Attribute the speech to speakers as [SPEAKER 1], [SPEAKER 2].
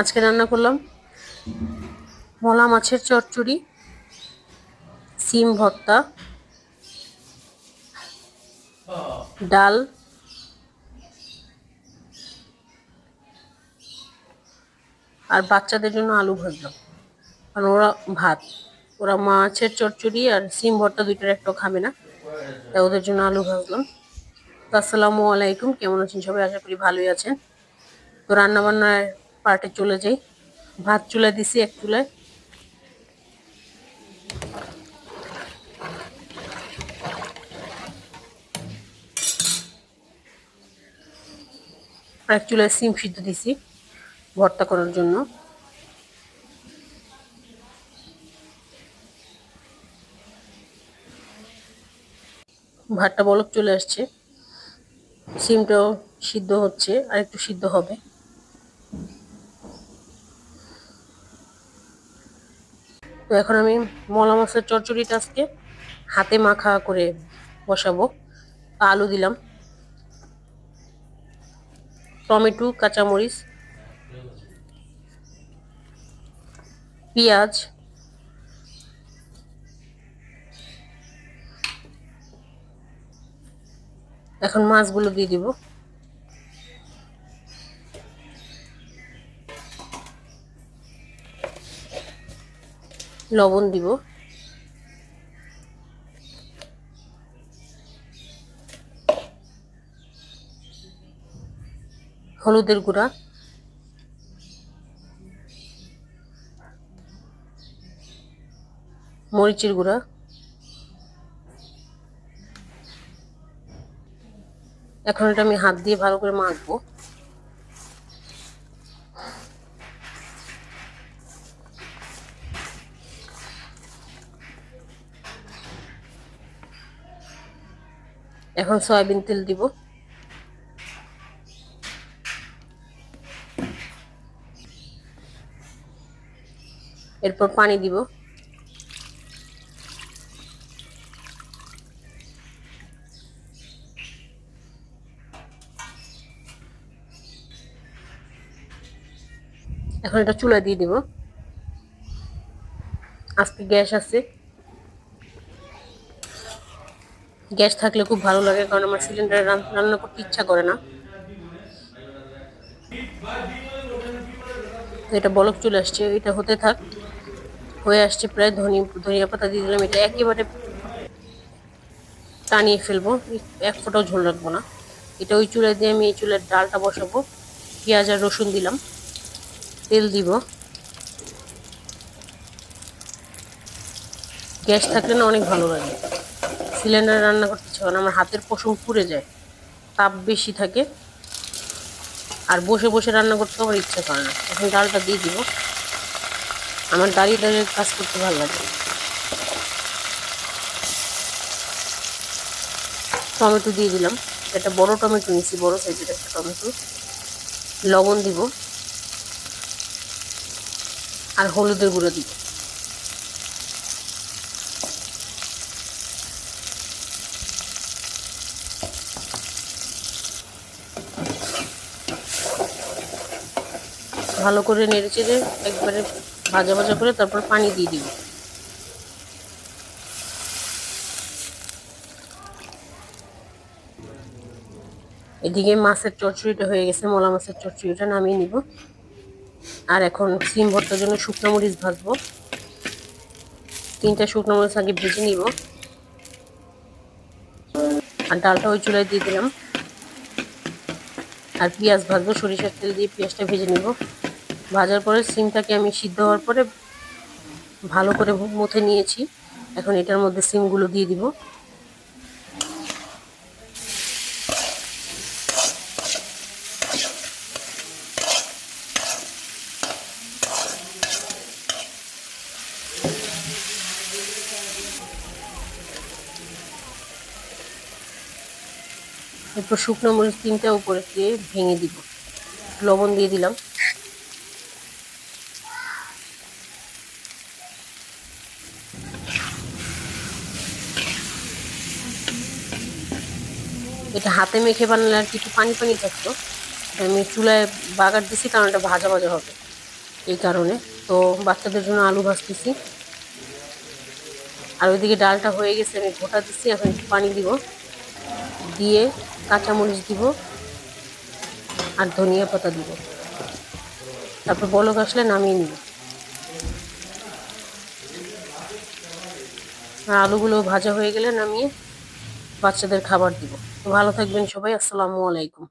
[SPEAKER 1] আজকে রান্না করলাম মলা মাছের চচ্চড়ি, সিম ভর্তা, ডাল, আর বাচ্চাদের জন্য আলু ভাজলাম। কারণ ওরা ভাত, ওরা মাছের চচ্চড়ি আর সিম ভর্তা দুইটার একটাও খাবে না, তাই ওদের জন্য আলু ভাজলাম। আসসালামু আলাইকুম, কেমন আছেন সবাই? আশা করি ভালোই আছেন। তো রান্না বান্নার পার্টে চলে যাই, ভাত চুলা দিছি এক চুলায় এক চুলায় সিম সিদ্ধ দিছি ভর্তা করার জন্য। ভাতটা বলক চলে আসছে। সিমটাও সিদ্ধ হচ্ছে, আর একটু সিদ্ধ হবে। তো এখন আমি মলা মাছের চচ্চড়িটা আজকে হাতে মাখা করে বসাবো। আলু দিলাম। টমেটো, কাঁচামরিচ, পেঁয়াজ, এখন মাছগুলো দিয়ে দিব। লবণ দিব। হলুদের গুঁড়া। মরিচের গুঁড়া। এখন এটা আমি হাত দিয়ে ভালো করে মাখবো। এখন সয়াবিন তেল দিব। এরপর পানি দিব। এখন এটা চুলা দিয়ে দিব। আজকে গ্যাস আছে। গ্যাস থাকলে খুব ভালো লাগে, কারণ আমার সিলিন্ডারে রান্না করতে ইচ্ছা করে না। এটা বলক চলে আসছে, এটা হতে থাক। হয়ে আসছে প্রায় ধনি, ধনিয়া পাতা দিয়ে দিলাম, এটা একেবারে টানিয়ে ফেলব, এক ফোঁটাও ঝোল রাখব না। এটা ওই চুলা দিয়ে আমি এই চুলের ডালটা বসাবো, পেঁয়াজ আর রসুন দিলাম, তেল দিব। গ্যাস থাকলে না অনেক ভালো লাগে। সিলিন্ডারে রান্না করতে ইচ্ছে না, আমার হাতের পশম পুড়ে যায়, তাপ বেশি থাকে, আর বসে বসে রান্না করতে আমার ইচ্ছা করে না। এখন ডালটা দিয়ে দিব। আমার দাঁড়িয়ে দাঁড়িয়ে কাজ করতে ভালো লাগে। টমেটো দিয়ে দিলাম। একটা বড় টমেটো নিয়েছি, বড় সাইজের একটা টমেটো। লবণ দিব। আর হলুদের গুঁড়ো দিব। ভালো করে নেড়ে চেড়ে একবারে ভাজা ভাজা করে তারপর পানি দিয়ে দিব। এদিকে মাছের চচ্চড়িটা হয়ে গেছে, মলা মাছের চচ্চড়িটা নামিয়ে নিব। আর এখন সিম ভর্তার জন্য শুকনো মরিচ ভাজবো। তিনটা শুকনো মরিচ আগে ভেজে নিব। আর ডালটা ওই চুলায় দিয়ে দিলাম। আর পেঁয়াজ ভাজবো, সরিষার তেল দিয়ে পেঁয়াজটা ভেজে নিব। ভাজার পরে সিমটাকে আমি সিদ্ধ হওয়ার পরে ভালো করে মুথে নিয়েছি। এখন এটার মধ্যে সিমগুলো দিয়ে দিব। এরপর শুকনো মরিচ তিনটা উপরে দিয়ে ভেঙে দিব। লবণ দিয়ে দিলাম। এটা হাতে মেখে বানালে আর কিছু পানি পানি থাকতো। এটা আমি চুলায় বাগার দিছি, কারণ এটা ভাজা ভাজা হবে এই কারণে। তো বাচ্চাদের জন্য আলু ভাজতেছি। আর ওইদিকে ডালটা হয়ে গেছে, আমি ঘোটা দিচ্ছি এখন একটু পানি দিব। দিয়ে কাঁচামরিচ দিব আর ধনিয়া পাতা দিব। তারপর বলক আসলে নামিয়ে নিব। আর আলুগুলো ভাজা হয়ে গেলে নামিয়ে বাচ্চাদের খাবার দিব। তো ভালো থাকবেন সবাই আসসালামু আলাইকুম।